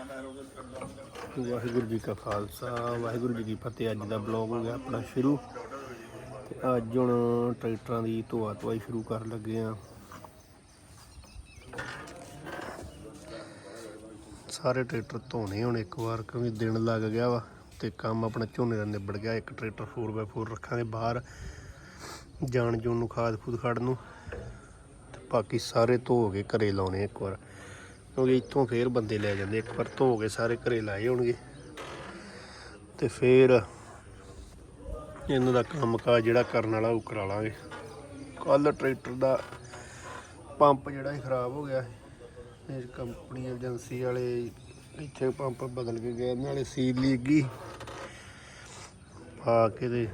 ਵਾਹਿਗੁਰੂ ਜੀ ਕਾ ਖਾਲਸਾ, ਵਾਹਿਗੁਰੂ ਜੀ ਕੀ ਫਤਿਹ। ਅੱਜ ਦਾ ਬਲੌਗ ਹੋ ਗਿਆ ਆਪਣਾ ਸ਼ੁਰੂ। ਤੇ ਅੱਜ ਹੁਣ ਟਰੈਕਟਰਾਂ ਦੀ ਧੋਆ ਧੋਆਈ ਸ਼ੁਰੂ ਕਰਨ ਲੱਗੇ ਆ। ਸਾਰੇ ਟਰੈਕਟਰ ਧੋਣੇ ਹੁਣ ਇੱਕ ਵਾਰ, ਕਿਉਂਕਿ ਦਿਨ ਲੱਗ ਗਿਆ ਵਾ ਤੇ ਕੰਮ ਆਪਣਾ ਝੋਨੇ ਦਾ ਨਿਬੜ ਗਿਆ। ਇੱਕ ਟਰੈਕਟਰ 4x4 ਰੱਖਾਂਗੇ ਬਾਹਰ ਜਾਣ ਜੂਣ ਨੂੰ ਖਾਦ ਖੂਦ ਖੜਨ ਨੂੰ। ਤੇ ਬਾਕੀ ਸਾਰੇ ਧੋ ਕੇ ਘਰੇ ਲਾਉਣੇ ਇੱਕ ਵਾਰ। ਕਿਉਂਕਿ ਇੱਥੋਂ ਫੇਰ ਬੰਦੇ ਲੈ ਜਾਂਦੇ, ਇੱਕ ਵਾਰ ਧੋ ਕੇ ਸਾਰੇ ਘਰੇ ਲਾਏ ਹੋਣਗੇ। ਤੇ ਫੇਰ ਇਹਨਾਂ ਦਾ ਕੰਮ ਕਾਜ ਜਿਹੜਾ ਕਰਨ ਵਾਲਾ ਉਹ ਕਰਾ ਲਾਂਗੇ। ਕੱਲ ਟਰੈਕਟਰ ਦਾ ਪੰਪ ਜਿਹੜਾ ਸੀ ਖਰਾਬ ਹੋ ਗਿਆ ਇਹ ਕੰਪਨੀ ਏਜੰਸੀ ਵਾਲੇ ਇੱਥੇ ਪੰਪ ਬਦਲ ਕੇ ਗਏ ਨਾਲੇ ਸੀਲ ਲੀਕ ਗਈ ਪਾ ਕੇ ਤੇ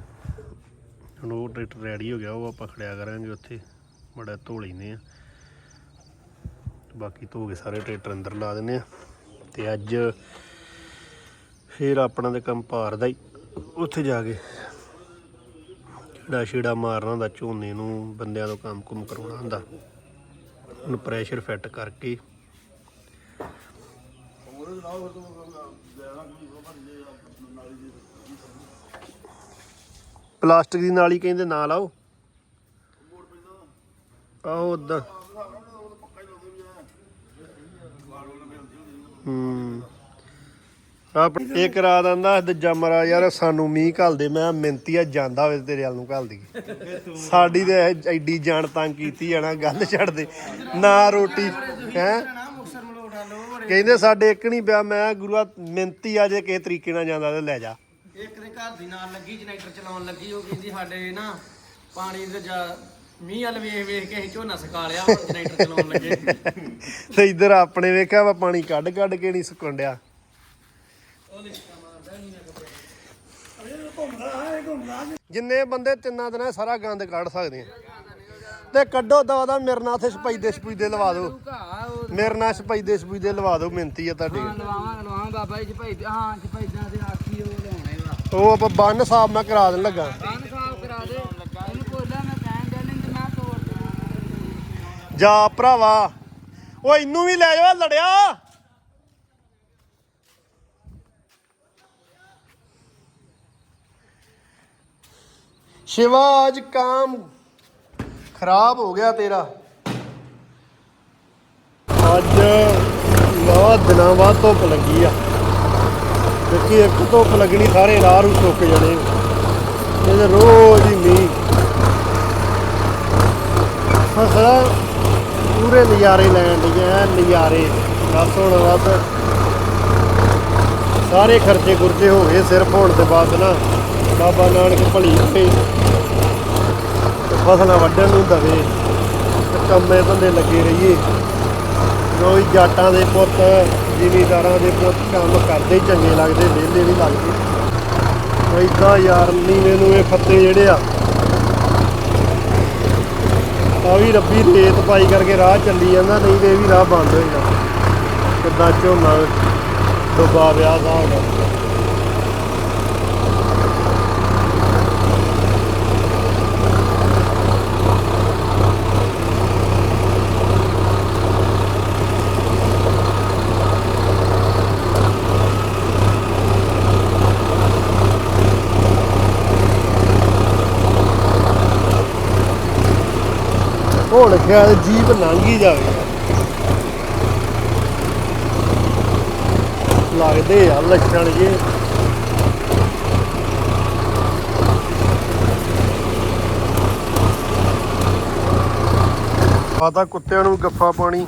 ਹੁਣ ਉਹ ਟਰੈਕਟਰ ਰੈਡੀ ਹੋ ਗਿਆ, ਉਹ ਆਪਾਂ ਖੜਿਆ ਕਰਾਂਗੇ ਉੱਥੇ। ਬੜਾ ਧੋ ਲੈਨੇ ਆ ਬਾਕੀ ਧੋ ਕੇ ਸਾਰੇ ਟਰੈਕਟਰ ਅੰਦਰ ਲਾ ਦਿੰਨੇ ਆ। ਤੇ ਅੱਜ ਫੇਰ ਆਪਣਾ ਤੇ ਕੰਮ ਭਾਰ ਦਾ ਹੀ। ਉੱਥੇ ਜਾ ਕੇ ਛੇੜਾ ਛੇੜਾ ਮਾਰਨਾ ਹੁੰਦਾ, ਝੋਨੇ ਨੂੰ, ਬੰਦਿਆਂ ਤੋਂ ਕੰਮ ਕੁਮ ਕਰਵਾਉਣਾ ਹੁੰਦਾ। ਉਹਨੂੰ ਪ੍ਰੈਸ਼ਰ ਫਿੱਟ ਕਰਕੇ ਪਲਾਸਟਿਕ ਦੀ ਨਾਲੀ ਕਹਿੰਦੇ ਨਾ ਲਾਓ ਆਹੋ ਉਦਾਂ ਹੂੰ। ਆਪ ਇੱਕ ਰਾਤ ਆਂਦਾ ਦੂਜਾ ਮਰਾ, ਯਾਰ ਸਾਨੂੰ ਮੀਂਹ ਘੱਲ ਦੇ ਮੈਂ ਮਿੰਤੀ ਆ, ਜਾਂਦਾ ਹੋਵੇ ਤੇਰੇ ਵੱਲ ਨੂੰ ਘੱਲ ਦੀ ਸਾਡੀ ਤੇ ਐਡੀ ਜਾਨ ਤੰਗ ਕੀਤੀ ਆ ਨਾ ਗੱਲ ਛੱਡ ਦੇ ਨਾ ਰੋਟੀ, ਹੈ? ਕਹਿੰਦੇ ਸਾਡੇ ਇੱਕ ਨਹੀਂ ਪਿਆ, ਮੈਂ ਗੁਰੂਆ ਮਿੰਤੀ ਆ ਜੇ ਕਿਸੇ ਤਰੀਕੇ ਨਾਲ ਜਾਂਦਾ ਤੇ ਲੈ ਜਾ। ਇੱਕ ਦੇ ਘਰ ਦੀ ਨਾਲ ਲੱਗੀ, ਜਨਰੇਟਰ ਚਲਾਉਣ ਲੱਗੀ, ਉਹ ਕਹਿੰਦੀ ਸਾਡੇ ਨਾ ਪਾਣੀ ਦੇ ਮੀਂਹ ਵਾਲ ਵੇਖ ਵੇਖ ਕੇ ਅਸੀਂ ਝੋਨਾ ਸੁਕਾ ਲਿਆ ਹੁਣ ਜਨਰੇਟਰ ਚਲਾਉਣ ਲੱਗੇ। ਤੇ ਇੱਧਰ ਆਪਣੇ ਵੇਖਿਆ ਵਾ ਪਾਣੀ ਕੱਢ ਕੱਢ ਕੇ ਨਹੀਂ ਸੁਕੰਡਿਆ ਜਿੰਨੇ ਬੰਦੇ ਤਿੰਨਾਂ ਦਿਨਾਂ 'ਚ ਸਾਰਾ ਗੰਦ ਕੱਢ ਸਕਦੇ ਆ। ਤੇ ਕੱਢੋ ਦਾ ਦਾ ਮੇਰੇ ਨਾਲ ਤੇ ਸਪੈਦੇ ਸਪੈਦੇ ਲਵਾ ਦਿਓ। ਮੇਰੇ ਨਾਲ ਸਪੈਦੇ ਸਪੈਦੇ ਲਵਾ ਦਿਓ ਮਿੰਤੀ ਆ ਤੁਹਾਡੀ। ਲਵਾਵਾਂ ਲਵਾਵਾਂ ਬਾਬਾ ਜੀ ਭਾਈ ਹਾਂ ਜੀ ਭਾਈ ਦਾ ਤੇ ਆਖੀ ਉਹ ਲਾਉਣੇ ਵਾ। ਉਹ ਆਪਾਂ ਬੰਨ ਸਾਹਿਬ ਮੈਂ ਕਰਾ ਦੇਣ ਲੱਗਾ ਕੰਨ ਸਾਫ਼ ਕਰਾ ਦੇ ਇਹਨੂੰ ਕੋਲਾ ਮੈਂ ਕਹਿਣ ਦੇ ਨਹੀਂ ਤੇ ਮੈਂ ਤੋੜ ਦੇਣਾ ਜਾ ਭਰਾਵਾ। ਓ ਇਹਨੂੰ ਵੀ ਲੈ ਜਾ ਲੜਿਆ। ਅੱਜ ਕਾਮ ਖਰਾਬ ਹੋ ਗਿਆ ਤੇਰਾ। ਅੱਜ ਨਵਾਂ ਦਿਨਾਂ ਬਾਅਦ ਧੁੱਪ ਲੱਗੀ ਆ। ਕਿਉਂਕਿ ਇੱਕ ਧੁੱਪ ਲੱਗਣੀ, ਸਾਰੇ ਰਾਹ ਨੂੰ ਸੁੱਕ ਜਾਣੇ। ਇਹ ਰੋਜ਼ ਹੀ ਮੀਂਹ। ਫਸਲਾ ਪੂਰੇ ਨਜ਼ਾਰੇ ਲੈਣ ਦੀਆਂ ਨਜ਼ਾਰੇ। ਬਸ ਹੁਣ ਬਸ ਸਾਰੇ ਖਰਚੇ ਗੁਰਚੇ ਹੋ ਗਏ ਸਿਰ ਹੋਣ ਤੇ ਬਾਅਦ ਨਾ। ਬਾਬਾ ਨਾਨਕ ਭਲੀ ਤੇ ਫਸਲਾਂ ਵੱਢਣ ਨੂੰ ਦਵੇ ਕੰਮੇ ਬੰਦੇ ਲੱਗੇ ਰਹੀਏ। ਕੋਈ ਜਾਟਾਂ ਦੇ ਪੁੱਤ, ਜ਼ਿਮੀਦਾਰਾਂ ਦੇ ਪੁੱਤ, ਕੰਮ ਕਰਦੇ ਚੰਗੇ ਲੱਗਦੇ, ਵਿਹਲੇ ਨਹੀਂ ਲੱਗਦੇ। ਏਦਾਂ ਯਾਰ ਨੀਵੇਂ ਨੂੰ ਇਹ ਫੱਤੇ ਜਿਹੜੇ ਆ ਆ ਵੀ ਰੱਬੀ ਰੇਤ ਪਾਈ ਕਰਕੇ ਰਾਹ ਚੱਲੀ ਜਾਂਦਾ, ਨਹੀਂ ਤੇ ਇਹ ਵੀ ਰਾਹ ਬੰਦ ਹੋ ਜਾਂਦਾ। ਕਿੱਦਾਂ ਝੋਨਾ ਡੁੱਬਾ ਵਿਆਹ ਦਾ। ਹੋਣਾ ਹੁਣ ਜੀਪ ਲੰਘ ਹੀ ਜਾਵੇ। ਲੱਗਦੇ ਆ ਲੱਛਣ ਜੇ। ਆਤਾ ਕੁੱਤਿਆਂ ਨੂੰ ਗੱਫਾ ਪਾਣੀ।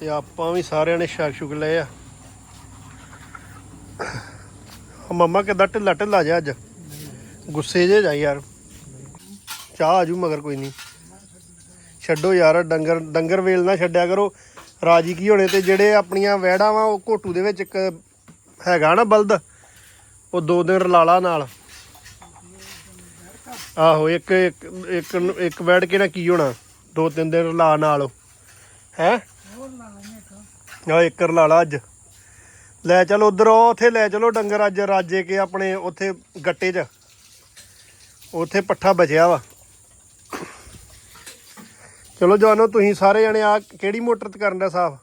ਤੇ ਆਪਾਂ ਵੀ ਸਾਰਿਆਂ ਨੇ ਛਕ ਸ਼ੁਕ ਲਏ ਆ। ਆ ਮੰਮਾ ਕਿੱਦਾਂ ਢਿੱਲਾ ਢਿੱਲਾ ਜਿਹਾ ਅੱਜ? ਗੁੱਸੇ ਜੇ ਜਾ ਯਾਰ। ਚਾਹ ਆਜੂ ਮਗਰ ਕੋਈ ਨਹੀਂ। ਛੱਡੋ ਯਾਰ, ਡੰਗਰ ਡੰਗਰ ਵੇਲ ਨਾ ਛੱਡਿਆ ਕਰੋ। ਰਾਜੀ ਕੀ ਹੋਣੇ ਤੇ ਜਿਹੜੇ ਆਪਣੀਆਂ ਵਹਿੜਾਂ ਵਾ, ਉਹ ਘੋਟੂ ਦੇ ਵਿੱਚ ਇੱਕ ਹੈਗਾ ਨਾ ਬਲਦ, ਉਹ ਦੋ ਦਿਨ ਰਲਾਲਾ ਨਾਲ। ਆਹੋ, ਇੱਕ ਇੱਕ ਇੱਕ ਇੱਕ ਵੈੜ ਕੇ ਨਾ ਕੀ ਹੋਣਾ, ਦੋ ਤਿੰਨ ਦਿਨ ਰਲਾ ਨਾਲ ਹੈ? ਆ ਇੱਕ ਰਲਾਲਾ ਅੱਜ। ਲੈ ਚਲ ਉਧਰ ਉੱਥੇ ਲੈ ਚਲੋ ਡੰਗਰ ਅੱਜ, ਰਾਜੇ ਕੇ ਆਪਣੇ ਉੱਥੇ ਗੱਟੇ 'ਚ। ਉੱਥੇ ਪੱਠਾ ਬਚਿਆ ਵਾ। ਚਲੋ ਜਵਾਨੋ ਤੁਸੀਂ ਸਾਰੇ ਜਣੇ ਆ ਕਿਹੜੀ ਮੋਟਰ ਤੇ ਕਰਨ ਦਾ ਸਾਫ਼?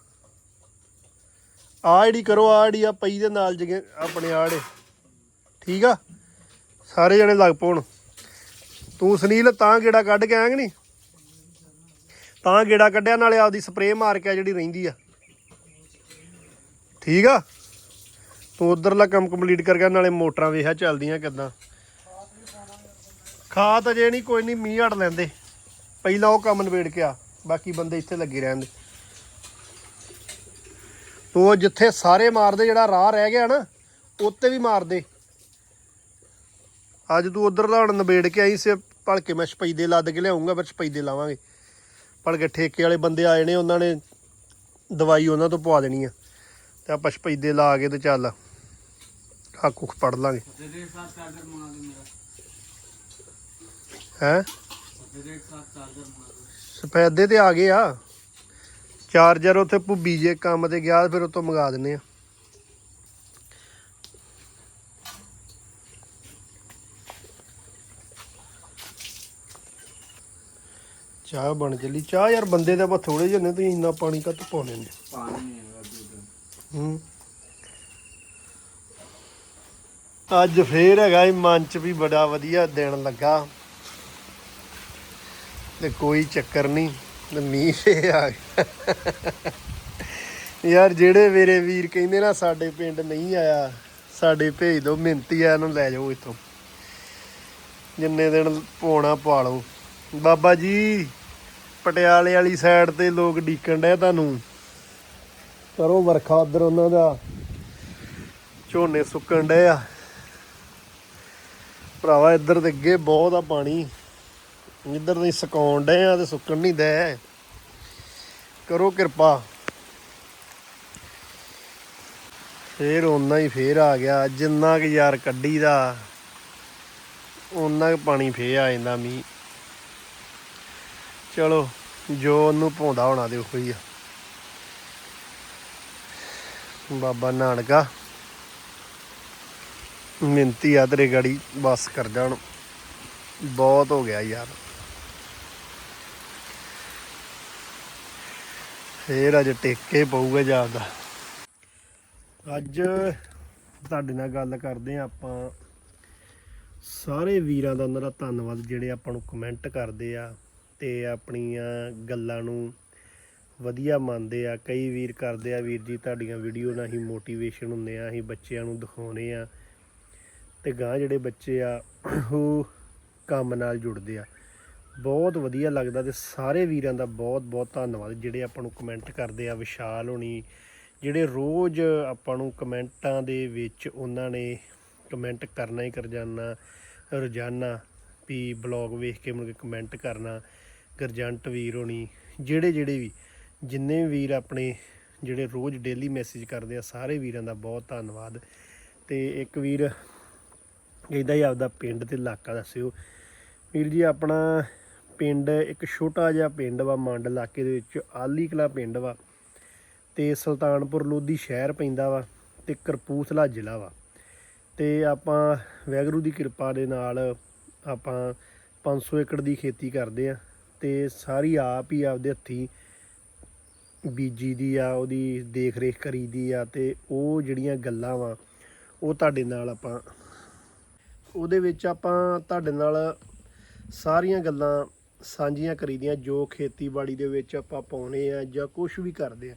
ਆ ਜਿਹੜੀ ਕਰੋ ਆ ਜਿਹੜੀ ਆ ਪਈ ਦੇ ਨਾਲ ਜਗੇ ਆਪਣੇ ਆੜੇ ਠੀਕ ਆ? ਸਾਰੇ ਜਣੇ ਲੱਗ ਪਉਣ। ਤੂੰ ਸੁਨੀਲ, ਤਾਂ ਗੇੜਾ ਕੱਢ ਕੇ ਆਏਂਗੇ ਨਹੀਂ? ਤਾਂ ਗੇੜਾ ਕੱਢਿਆ, ਨਾਲੇ ਆਪਦੀ ਸਪਰੇਅ ਮਾਰ ਕੇ ਆ ਜਿਹੜੀ ਰਹਿੰਦੀ ਆ। ਠੀਕ ਆ? ਤੂੰ ਉਧਰਲਾ ਕੰਮ ਕੰਪਲੀਟ ਕਰ ਗਿਆ, ਨਾਲੇ ਮੋਟਰਾਂ ਵੇਖਿਆ ਚੱਲਦੀਆਂ ਕਿੱਦਾਂ। ਖਾਤ ਅਜੇ ਨਹੀਂ, ਕੋਈ ਨਹੀਂ, ਮੀਂਹ ਹਟ ਲੈਂਦੇ। ਪਹਿਲਾਂ ਉਹ ਕੰਮ ਨਿਬੇੜ ਕੇ ਆ ਬਾਕੀ ਬੰਦੇ ਇੱਥੇ ਲੱਗੇ ਰਹਿੰਦੇ ਤੂੰ ਉਹ ਜਿੱਥੇ ਸਾਰੇ ਮਾਰਦੇ ਜਿਹੜਾ ਰਾਹ ਰਹਿ ਗਿਆ ਨਾ ਉੱਤੇ ਵੀ ਮਾਰਦੇ। ਅੱਜ ਤੂੰ ਉਧਰ ਦਾ ਹੁਣ ਨਿਬੇੜ ਕੇ ਆਈ ਸੇ ਭਲਕੇ ਮੈਂ ਸਪੈਦੇ ਲੱਦ ਕੇ ਲਿਆਉਂਗਾ ਫਿਰ ਸਪੈਦੇ ਲਾਵਾਂਗੇ। ਭਲਕੇ ਠੇਕੇ ਵਾਲੇ ਬੰਦੇ ਆਏ ਨੇ ਉਹਨਾਂ ਨੇ ਦਵਾਈ ਉਹਨਾਂ ਤੋਂ ਪਵਾ ਦੇਣੀ ਆ। ਤੇ ਆਪਾਂ ਸਪੈਦੇ ਲਾ ਕੇ ਤੇ ਚੱਲ ਆ ਕੁੱਖ ਪੜ ਲਾਂਗੇ। ਦੇ ਦੇ ਦੇ ਹੈ? ਸਫੈਦੇ ਤੇ ਆ ਗਏ ਆ। ਚਾਰਜਰ ਉੱਥੇ ਭੁੱਬੀ ਜੇ ਕੰਮ ਤੇ ਗਿਆ ਫਿਰ ਉਤੋਂ ਮੰਗਾ ਦਿੰਨੇ ਆ। ਚਾਹ ਬਣ ਚੱਲੀ। ਚਾਹ ਯਾਰ ਬੰਦੇ ਦੇ ਆਪਾਂ ਥੋੜੇ ਜਿਹੇ ਨੇ ਤੁਸੀਂ ਇੰਨਾ ਪਾਣੀ ਕੱਤ ਪਾਉਣੇ ਨੇ ਪਾਣੀ ਹੂੰ। ਅੱਜ ਫੇਰ ਹੈਗਾ ਇਹ ਮਨ ਚ ਵੀ ਬੜਾ ਵਧੀਆ ਦਿਨ ਲੱਗਾ। ਤੇ ਕੋਈ ਚੱਕਰ ਨਹੀਂ, ਤੇ ਮੀਂਹ ਫੇ ਆ ਗਿਆ। ਯਾਰ ਜਿਹੜੇ ਮੇਰੇ ਵੀਰ ਕਹਿੰਦੇ ਨਾ, ਸਾਡੇ ਪਿੰਡ ਨਹੀਂ ਆਇਆ, ਸਾਡੇ ਭੇਜ ਦਿਓ ਮਿੰਤੀ ਆ, ਇਹਨੂੰ ਲੈ ਜਾਓ ਇੱਥੋਂ। ਜਿੰਨੇ ਦਿਨ ਪੋਣਾ ਪਾ ਲਓ ਬਾਬਾ ਜੀ, ਪਟਿਆਲੇ ਵਾਲੀ ਸਾਈਡ ਤੇ ਲੋਕ ਡੀਕਣ ਡਏ ਤੁਹਾਨੂੰ। ਕਰੋ ਵਰਖਾ ਉਧਰ ਉਹਨਾਂ ਦਾ। ਝੋਨੇ ਸੁੱਕਣ ਡਏ ਆ। ਭਰਾਵਾ, ਇੱਧਰ ਤੇ ਅੱਗੇ ਬਹੁਤ ਆ ਪਾਣੀ। ਇੱਧਰ ਨਹੀਂ ਸੁਕਾਉਣ ਡਏ ਆ ਤੇ ਸੁੱਕਣ ਨਹੀਂ ਦੇ ਕਰੋ ਕਿਰਪਾ। ਫੇਰ ਓਨਾ ਹੀ ਫੇਰ ਆ ਗਿਆ। ਜਿੰਨਾ ਕਿ ਯਾਰ ਕੱਢੀ ਦਾ ਓਨਾ ਕੁ ਪਾਣੀ ਫੇਰ ਆ ਜਾਂਦਾ ਮੀਂਹ। ਚਲੋ, ਜੋ ਉਹਨੂੰ ਪਾਉਂਦਾ ਹੋਣਾ ਤੇ ਉਹੀ ਆ। ਬਾਬਾ ਨਾਨਕਾ, ਮਿੰਤੀ ਆ ਤੇਰੇ ਗਾੜੀ, ਬਸ ਕਰ ਜਾਣ ਬਹੁਤ ਹੋ ਗਿਆ ਯਾਰ। ਫੇਰ ਅੱਜ ਟੇਕੇ ਪਊਗਾ ਜਾਂਦਾ ਅੱਜ ਤੁਹਾਡੇ ਨਾਲ ਗੱਲ ਕਰਦੇ ਆ ਆਪਾਂ। ਸਾਰੇ ਵੀਰਾਂ ਦਾ ਉਹਨਾਂ ਦਾ ਧੰਨਵਾਦ ਜਿਹੜੇ ਆਪਾਂ ਨੂੰ ਕਮੈਂਟ ਕਰਦੇ ਆ ਤੇ ਆਪਣੀਆਂ ਗੱਲਾਂ ਨੂੰ ਵਧੀਆ ਮੰਨਦੇ ਆ। ਕਈ ਵੀਰ ਕਰਦੇ ਆ, ਵੀਰ ਜੀ ਤੁਹਾਡੀਆਂ ਵੀਡੀਓ ਨਾਲ ਹੀ ਮੋਟੀਵੇਸ਼ਨ ਹੁੰਦੇ ਆ, ਅਸੀਂ ਬੱਚਿਆਂ ਨੂੰ ਦਿਖਾਉਨੇ ਆ। ਤੇ ਗਾਂ ਜਿਹੜੇ ਬੱਚੇ ਆ, ਉਹ ਕੰਮ ਨਾਲ ਜੁੜਦੇ ਆ। ਬਹੁਤ ਵਧੀਆ ਲੱਗਦਾ ਤੇ ਸਾਰੇ ਵੀਰਾਂ ਦਾ ਬਹੁਤ ਬਹੁਤ ਧੰਨਵਾਦ, ਜਿਹੜੇ ਆਪਾਂ ਨੂੰ ਕਮੈਂਟ ਕਰਦੇ ਆ, ਵਿਸ਼ਾਲ ਹੋਣੀ, ਜਿਹੜੇ ਰੋਜ਼ ਆਪਾਂ ਨੂੰ ਕਮੈਂਟਾਂ ਦੇ ਵਿੱਚ ਉਹਨਾਂ ਨੇ ਕਮੈਂਟ ਕਰਨਾ ਹੀ ਕਰ ਜਾਣਾ, ਰੋਜ਼ਾਨਾ ਵੀ ਬਲੌਗ ਵੇਖ ਕੇ ਮੁੜ ਕੇ ਕਮੈਂਟ ਕਰਨਾ, ਗਰਜੰਟ ਵੀਰ ਹੋਣੀ, ਜਿਹੜੇ ਜਿਹੜੇ ਵੀ, ਜਿੰਨੇ ਵੀਰ ਆਪਣੇ ਜਿਹੜੇ ਰੋਜ਼ ਡੇਲੀ ਮੈਸੇਜ ਕਰਦੇ ਆ, ਸਾਰੇ ਵੀਰਾਂ ਦਾ ਬਹੁਤ ਧੰਨਵਾਦ। ਤੇ ਇੱਕ ਵੀਰ, ਇਹਦਾ ਹੀ ਆਪਦਾ ਪਿੰਡ ਤੇ ਇਲਾਕਾ ਦੱਸਿਓ। ਵੀਰ ਜੀ, ਆਪਣਾ ਪਿੰਡ, ਇੱਕ ਛੋਟਾ ਜਿਹਾ ਪਿੰਡ ਵਾ ਮੰਡ ਇਲਾਕੇ ਦੇ ਵਿੱਚ ਆਲੀ ਕਲਾ ਪਿੰਡ ਵਾ। ਤੇ ਸੁਲਤਾਨਪੁਰ ਲੋਧੀ ਸ਼ਹਿਰ ਪੈਂਦਾ ਵਾ ਤੇ ਕਰਪੂਥਲਾ ਜ਼ਿਲ੍ਹਾ ਵਾ। ਤੇ ਆਪਾਂ ਵੈਗਰੂ ਦੀ ਕਿਰਪਾ ਦੇ ਨਾਲ ਆਪਾਂ 500 ਏਕੜ ਦੀ ਖੇਤੀ ਕਰਦੇ ਆ ਤੇ ਸਾਰੀ ਆਪ ਹੀ ਆਪਦੇ ਹੱਥੀ ਬੀਜੀ ਦੀ ਆ, ਉਹਦੀ ਦੇਖ ਰੇਖ ਕਰੀ ਦੀ ਆ ਤੇ ਉਹ ਜਿਹੜੀਆਂ ਗੱਲਾਂ ਵਾ, ਉਹ ਤੁਹਾਡੇ ਨਾਲ ਆਪਾਂ ਉਹਦੇ ਵਿੱਚ ਆਪਾਂ ਤੁਹਾਡੇ ਨਾਲ ਸਾਰੀਆਂ ਗੱਲਾਂ ਸਾਂਝੀਆਂ ਕਰੀਦੀਆਂ ਜੋ ਖੇਤੀਬਾੜੀ ਦੇ ਵਿੱਚ ਆਪਾਂ ਪਾਉਣੇ ਆ ਜਾਂ ਕੁਝ ਵੀ ਕਰਦੇ ਆ।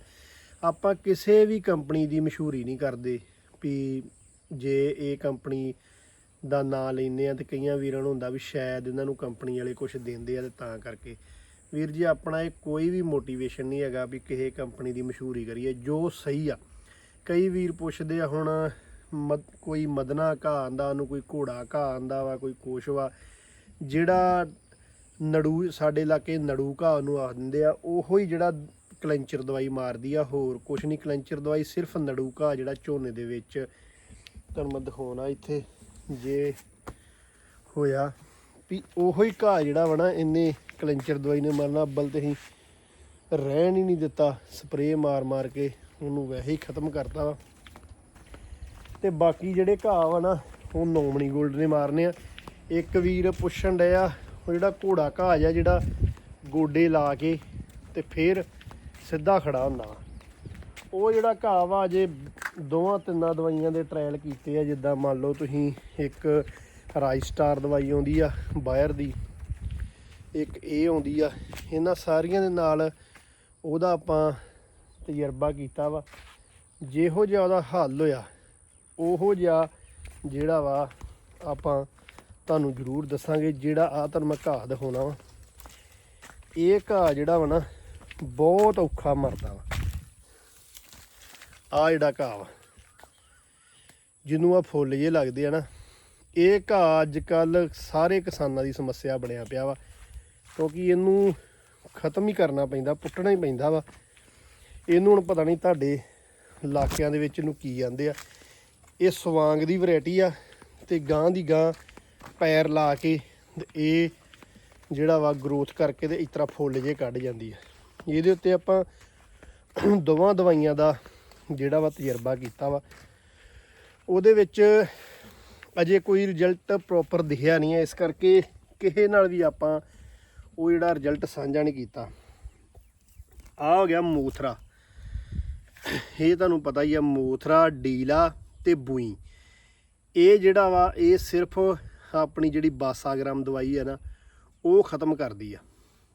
ਆਪਾਂ ਕਿਸੇ ਵੀ ਕੰਪਨੀ ਦੀ ਮਸ਼ਹੂਰੀ ਨਹੀਂ ਕਰਦੇ ਵੀ ਜੇ ਇਹ ਕੰਪਨੀ ਦਾ ਨਾਂ ਲੈਂਦੇ ਆ ਤੇ ਕਈਆਂ ਵੀਰਾਂ ਨੂੰ ਹੁੰਦਾ ਵੀ ਸ਼ਾਇਦ ਇਹਨਾਂ ਨੂੰ ਕੰਪਨੀ ਵਾਲੇ ਕੁਝ ਦਿੰਦੇ ਆ ਤੇ ਤਾਂ ਕਰਕੇ। ਵੀਰ ਜੀ, ਆਪਣਾ ਇਹ ਕੋਈ ਵੀ ਮੋਟੀਵੇਸ਼ਨ ਨਹੀਂ ਹੈਗਾ ਵੀ ਕਿਸੇ ਕੰਪਨੀ ਦੀ ਮਸ਼ਹੂਰੀ ਕਰੀਏ, ਜੋ ਸਹੀ ਆ। ਕਈ ਵੀਰ ਪੁੱਛਦੇ ਆ ਹੁਣ ਮਦ- ਕੋਈ ਮਦਨਾ ਘਾਹ ਆਂਦਾ ਉਹਨੂੰ ਕੋਈ ਘੋੜਾ ਘਾਹ ਆਂਦਾ ਵਾ, ਕੋਈ ਕੁਛ ਵਾ, ਜਿਹੜਾ ਨੜੂ, ਸਾਡੇ ਇਲਾਕੇ ਨੜੂ ਘਾਹ ਨੂੰ ਆਖ ਦਿੰਦੇ ਆ। ਉਹੋ ਹੀ ਜਿਹੜਾ ਕਲੈਂਚਰ ਦਵਾਈ ਮਾਰਦੀ ਆ, ਹੋਰ ਕੁਛ ਨਹੀਂ। ਕਲੈਂਚਰ ਦਵਾਈ ਸਿਰਫ ਨੜੂ ਘਾਹ, ਜਿਹੜਾ ਝੋਨੇ ਦੇ ਵਿੱਚ। ਤੁਹਾਨੂੰ ਮੈਂ ਦਿਖਾਉਣਾ ਇੱਥੇ, ਜੇ ਹੋਇਆ। ਵੀ ਉਹੋ ਹੀ ਘਾਹ ਜਿਹੜਾ ਵਾ ਨਾ, ਇਹਨੇ ਕਲੈਂਚਰ ਦਵਾਈ ਨੇ ਮਾਰਨਾ। ਅੱਬਲ ਤੇ ਹੀ ਰਹਿਣ ਹੀ ਨਹੀਂ ਦਿੱਤਾ। ਸਪਰੇਅ ਮਾਰ ਮਾਰ ਕੇ ਉਹਨੂੰ ਵੈਸੇ ਹੀ ਖਤਮ ਕਰਤਾ ਵਾ। ਤੇ ਬਾਕੀ ਜਿਹੜੇ ਘਾਹ ਵਾ ਨਾ, ਉਹ ਨੋਮਣੀ ਗੋਲਡ ਨੇ ਮਾਰਨੇ ਆ। ਇੱਕ ਵੀਰ ਪੁੱਛਣ ਡਿਆ ਉਹ ਜਿਹੜਾ ਘੋੜਾ ਘਾਹ ਜਿਹਾ ਜਿਹੜਾ ਗੋਡੇ ਲਾ ਕੇ ਤੇ ਫਿਰ ਸਿੱਧਾ ਖੜਾ ਹੁੰਦਾ ਵਾ। ਉਹ ਜਿਹੜਾ ਘਾਹ ਵਾ, ਅਜੇ ਦੋਵਾਂ ਤਿੰਨਾਂ ਦਵਾਈਆਂ ਦੇ ਟ੍ਰਾਇਲ ਕੀਤੇ ਆ। ਜਿੱਦਾਂ ਮੰਨ ਲਓ ਤੁਸੀਂ ਇੱਕ ਰਾਈ ਸਟਾਰ ਦਵਾਈ ਆਉਂਦੀ ਆ ਬਾਇਰ ਦੀ। ਇੱਕ ਇਹ ਆਉਂਦੀ ਆ। ਇਹਨਾਂ ਸਾਰੀਆਂ ਦੇ ਨਾਲ ਉਹਦਾ ਆਪਾਂ ਤਜਰਬਾ ਕੀਤਾ ਵਾ। ਜਿਹੋ ਜਿਹਾ ਉਹਦਾ ਹੱਲ ਹੋਇਆ, ਉਹੋ ਜਿਹਾ ਜਿਹੜਾ ਵਾ ਆਪਾਂ ਤੁਹਾਨੂੰ ਜ਼ਰੂਰ ਦੱਸਾਂਗੇ ਜਿਹੜਾ ਆ ਤੁਹਾਨੂੰ ਮੈਂ ਘਾਹ ਦਿਖਾਉਣਾ ਵਾ। ਇਹ ਘਾਹ ਜਿਹੜਾ ਵਾ ਨਾ, ਬਹੁਤ ਔਖਾ ਮਰਦਾ ਵਾ। ਆ ਜਿਹੜਾ ਘਾਹ ਵਾ, ਜਿਹਨੂੰ ਆ ਫੁੱਲ ਜੇ ਲੱਗਦੇ ਆ ਨਾ, ਇਹ ਘਾਹ ਅੱਜ ਕੱਲ ਸਾਰੇ ਕਿਸਾਨਾਂ ਦੀ ਸਮੱਸਿਆ ਬਣਿਆ ਪਿਆ ਵਾ। ਕਿਉਂਕਿ ਇਹਨੂੰ ਖਤਮ ਹੀ ਕਰਨਾ ਪੈਂਦਾ, ਪੁੱਟਣਾ ਹੀ ਪੈਂਦਾ ਵਾ। ਇਹਨੂੰ ਹੁਣ ਪਤਾ ਨਹੀਂ ਤੁਹਾਡੇ ਇਲਾਕਿਆਂ ਦੇ ਵਿੱਚ ਇਹਨੂੰ ਕੀ ਜਾਂਦੇ ਆ। ਇਹ ਸਵਾਂਗ ਦੀ ਵੈਰਾਈਟੀ ਆ ਤੇ ਗਾਂ ਦੀ ਗਾਂ ਪੈਰ ਲਾ ਕੇ ਇਹ ਜਿਹੜਾ ਵਾ ਗਰੋਥ ਕਰਕੇ ਤੇ ਇਸ ਤਰ੍ਹਾਂ ਫੁੱਲ ਜੇ ਕੱਢ ਜਾਂਦੀ ਆ। ਇਹਦੇ ਉੱਤੇ ਆਪਾਂ ਦੋਵਾਂ ਦਵਾਈਆਂ ਦਾ ਜਿਹੜਾ ਵਾ ਤਜਰਬਾ ਕੀਤਾ ਵਾ। ਉਹਦੇ ਵਿੱਚ ਅਜੇ ਕੋਈ ਰਿਜ਼ਲਟ ਪ੍ਰੋਪਰ ਦਿਖਿਆ ਨਹੀਂ ਹੈ ਇਸ ਕਰਕੇ ਕਿਸੇ ਨਾਲ ਵੀ ਆਪਾਂ ਉਹ ਜਿਹੜਾ ਰਿਜ਼ਲਟ ਸਾਂਝਾ ਨਹੀਂ ਕੀਤਾ। ਆ ਹੋ ਗਿਆ ਮੂਥਰਾ। ਇਹ ਤੁਹਾਨੂੰ ਪਤਾ ਹੀ ਆ, ਮੂਥਰਾ, ਡੀਲਾ ਤੇ ਬੂਈ। ਇਹ ਜਿਹੜਾ ਵਾ, ਇਹ ਸਿਰਫ ਆਪਣੀ ਜਿਹੜੀ ਬਾਸਾਗ੍ਰਾਮ ਦਵਾਈ ਹੈ ਨਾ, ਉਹ ਖਤਮ ਕਰਦੀ ਆ।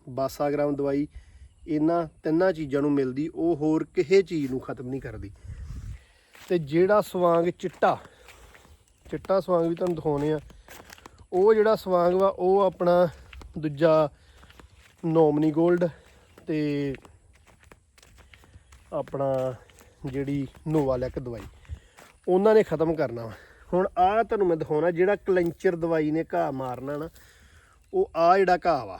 ਬਾਸਾਗ੍ਰਾਮ ਦਵਾਈ ਇਹਨਾਂ ਤਿੰਨਾਂ ਚੀਜ਼ਾਂ ਨੂੰ ਮਿਲਦੀ, ਉਹ ਹੋਰ ਕਿਸੇ ਚੀਜ਼ ਨੂੰ ਖਤਮ ਨਹੀਂ ਕਰਦੀ। ਤੇ ਜਿਹੜਾ ਸਵਾਂਗ ਚਿੱਟਾ ਚਿੱਟਾ ਸਵਾਂਗ ਵੀ ਤੁਹਾਨੂੰ ਦਿਖਾਉਣੇ ਆ। ਉਹ ਜਿਹੜਾ ਸਵਾਂਗ ਵਾ, ਉਹ ਆਪਣਾ ਦੂਜਾ ਨੋਮਨੀ 골ਡ ਤੇ ਆਪਣਾ ਜਿਹੜੀ ਨੋਵਾਲੈਕ ਦਵਾਈ, ਉਹਨਾਂ ਨੇ ਖਤਮ ਕਰਨਾ ਵਾ। ਹੁਣ ਆਹ ਤੁਹਾਨੂੰ ਮੈਂ ਦਿਖਾਉਣਾ, ਜਿਹੜਾ ਕਲੰਚਰ ਦਵਾਈ ਨੇ ਘਾਹ ਮਾਰਨਾ ਨਾ, ਉਹ ਆ ਜਿਹੜਾ ਘਾਹ ਵਾ।